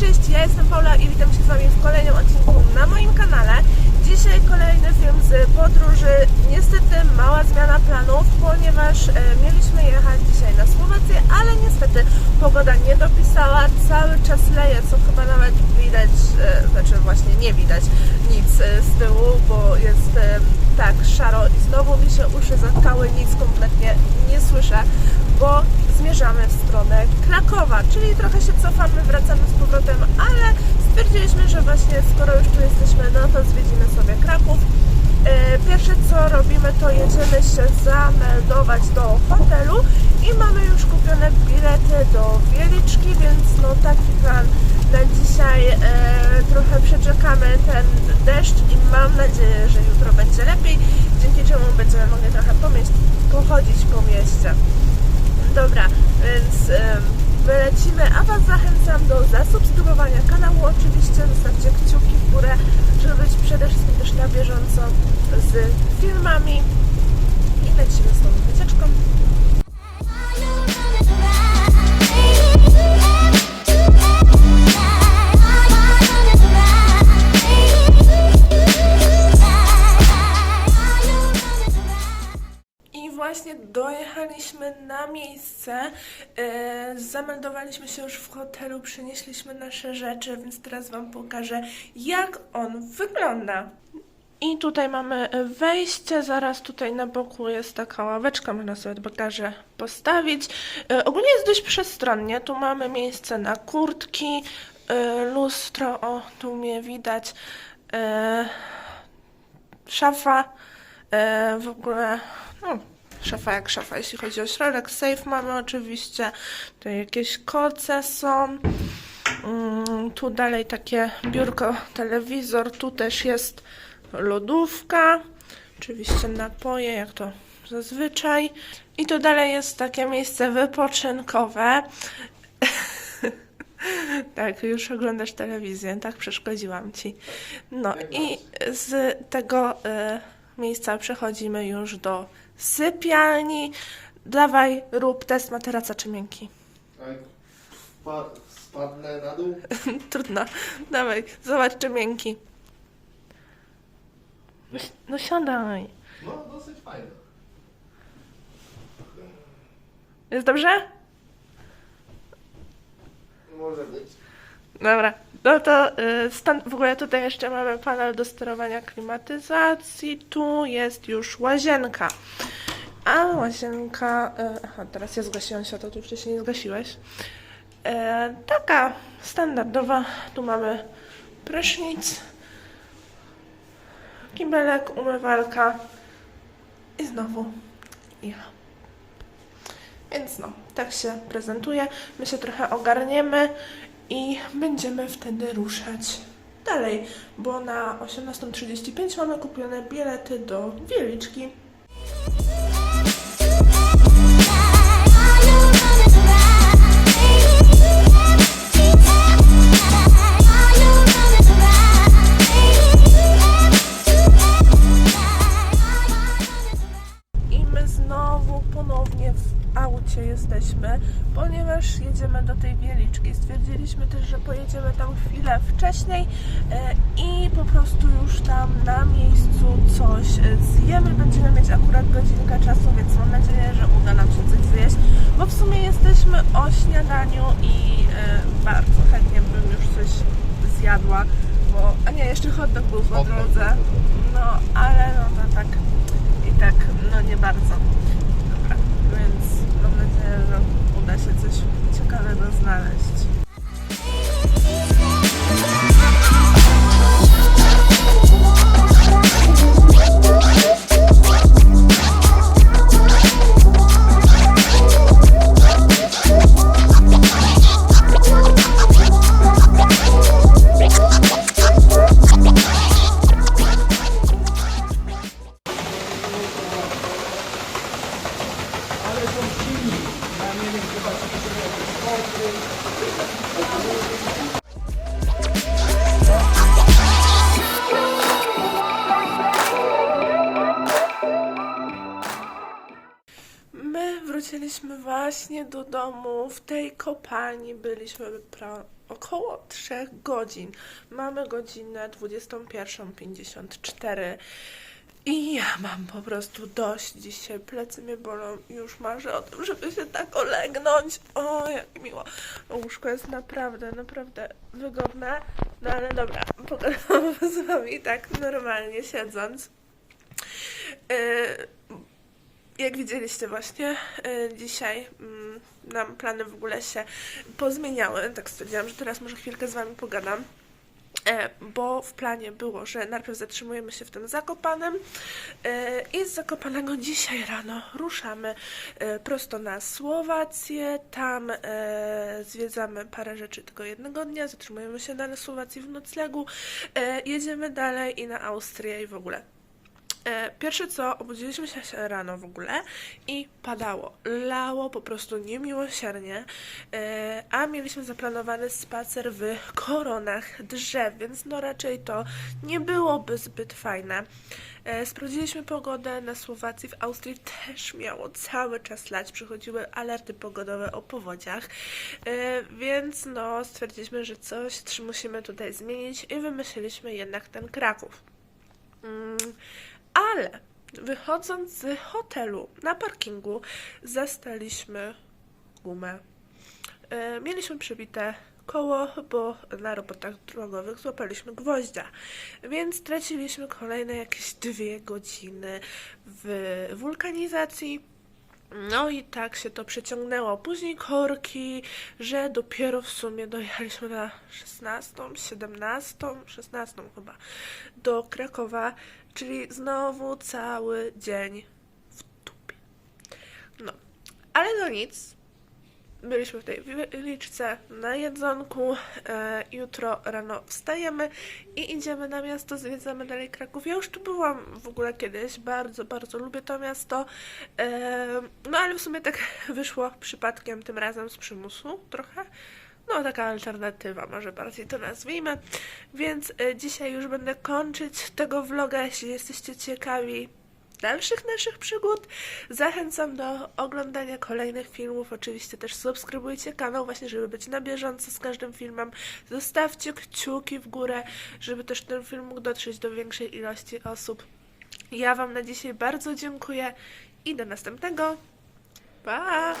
ja jestem Paula i witam się z Wami w kolejnym odcinku na moim kanale. Dzisiaj kolejny film z podróży. Niestety mała zmiana planów, ponieważ e, mieliśmy jechać dzisiaj na Słowację, ale niestety pogoda nie dopisała, cały czas leje, co chyba nawet widać, e, znaczy właśnie nie widać nic e, z tyłu, bo jest e, tak szaro i znowu mi się uszy zatkały, nic kompletnie nie słyszę, bo zmierzamy w stronę Krakowa, czyli trochę się cofamy, wracamy stwierdziliśmy, że właśnie skoro już tu jesteśmy, no to zwiedzimy sobie Kraków. E, Pierwsze co robimy, to jedziemy się zameldować do hotelu i mamy już kupione bilety do Wieliczki, więc no taki plan na dzisiaj. E, trochę przeczekamy ten deszcz i mam nadzieję, że jutro będzie lepiej, dzięki czemu będziemy mogli trochę pochodzić po mieście. Dobra, więc wylecimy, a Was zachęcam do zasubskrybowania dojechaliśmy na miejsce, e, zameldowaliśmy się już w hotelu, przynieśliśmy nasze rzeczy, więc teraz Wam pokażę, jak on wygląda. I tutaj mamy wejście, zaraz tutaj na boku jest taka ławeczka, można sobie bagaże postawić. E, ogólnie jest dość przestronnie, tu mamy miejsce na kurtki, e, lustro, o tu mnie widać, e, szafa, e, w ogóle, no, szafa jak szafa, jeśli chodzi o środek. Safe mamy oczywiście, tutaj jakieś koce są. Mm, tu dalej takie biurko, telewizor, tu też jest lodówka, oczywiście napoje, jak to zazwyczaj. I tu dalej jest takie miejsce wypoczynkowe. Tak, już oglądasz telewizję, tak przeszkodziłam ci. No i z tego y, miejsca przechodzimy już do sypialni. Dawaj, rób test materaca czy miękki. Tak, spa, spadnę na dół. Trudno. Dawaj, zobacz czy miękki. No, si- no siadaj. No, dosyć fajne. Jest dobrze? Może być. Dobra. No to y, stąd w ogóle tutaj jeszcze mamy panel do sterowania klimatyzacji. Tu jest już łazienka. A łazienka. Y, aha, teraz ja zgasiłam światło, tu wcześniej nie zgasiłeś. E, taka standardowa. Tu mamy prysznic, kibelek, umywalka i znowu ja. Więc no, tak się prezentuje. My się trochę ogarniemy i będziemy wtedy ruszać dalej, bo na 18.35 mamy kupione bilety do Wieliczki. Jedziemy do tej Wieliczki. Stwierdziliśmy też, że pojedziemy tam chwilę wcześniej e, i po prostu już tam na miejscu coś e, zjemy. Będziemy mieć akurat godzinkę czasu, więc mam nadzieję, że uda nam się coś zjeść, bo w sumie jesteśmy o śniadaniu i e, bardzo chętnie bym już coś zjadła, bo... A nie, jeszcze hot dog był po drodze. No, ale no to tak i tak, no nie bardzo. Dobra, więc mam nadzieję, że uda się coś ciekawego znaleźć. Wracanie do domu w tej kopalni byliśmy około 3 godzin. Mamy godzinę 21.54 i ja mam po prostu dość dzisiaj. Plecy mnie bolą i już marzę o tym, żeby się tak olegnąć. O, jak miło. Łóżko jest naprawdę, naprawdę wygodne. No ale dobra, pogadam z wami tak normalnie siedząc. Yy, jak widzieliście właśnie, y, dzisiaj mm, nam plany w ogóle się pozmieniały. Tak stwierdziłam, że teraz może chwilkę z Wami pogadam. E, bo w planie było, że najpierw zatrzymujemy się w tym Zakopanem e, i z Zakopanego dzisiaj rano ruszamy e, prosto na Słowację. Tam e, zwiedzamy parę rzeczy tego jednego dnia, zatrzymujemy się na Słowacji w noclegu, e, jedziemy dalej i na Austrię i w ogóle. E, Pierwsze co, obudziliśmy się rano w ogóle i padało. Lało po prostu niemiłosiernie, e, a mieliśmy zaplanowany spacer w koronach drzew, więc no raczej to nie byłoby zbyt fajne. E, Sprawdziliśmy pogodę na Słowacji, w Austrii też miało cały czas lać, przychodziły alerty pogodowe o powodziach, więc no stwierdziliśmy, że coś musimy tutaj zmienić i wymyśliliśmy jednak ten Kraków. Ale wychodząc z hotelu na parkingu zastaliśmy gumę. E, Mieliśmy przybite koło, bo na robotach drogowych złapaliśmy gwoździa, więc traciliśmy kolejne jakieś dwie godziny w wulkanizacji. No i tak się to przeciągnęło. Później korki, że dopiero w sumie dojechaliśmy na 16, 17, 16 chyba do Krakowa, czyli znowu cały dzień w dupie. No, ale no nic. Byliśmy w tej wieliczce na jedzonku. E, jutro rano wstajemy i idziemy na miasto, zwiedzamy dalej Kraków. Ja już tu byłam w ogóle kiedyś, bardzo, bardzo lubię to miasto. E, no ale w sumie tak wyszło przypadkiem, tym razem z przymusu trochę. No, taka alternatywa, może bardziej to nazwijmy. Więc e, dzisiaj już będę kończyć tego vloga. Jeśli jesteście ciekawi dalszych naszych przygód, zachęcam do oglądania kolejnych filmów. Oczywiście też subskrybujcie kanał, właśnie, żeby być na bieżąco z każdym filmem. Zostawcie kciuki w górę, żeby też ten film mógł dotrzeć do większej ilości osób. Ja Wam na dzisiaj bardzo dziękuję i do następnego. Pa!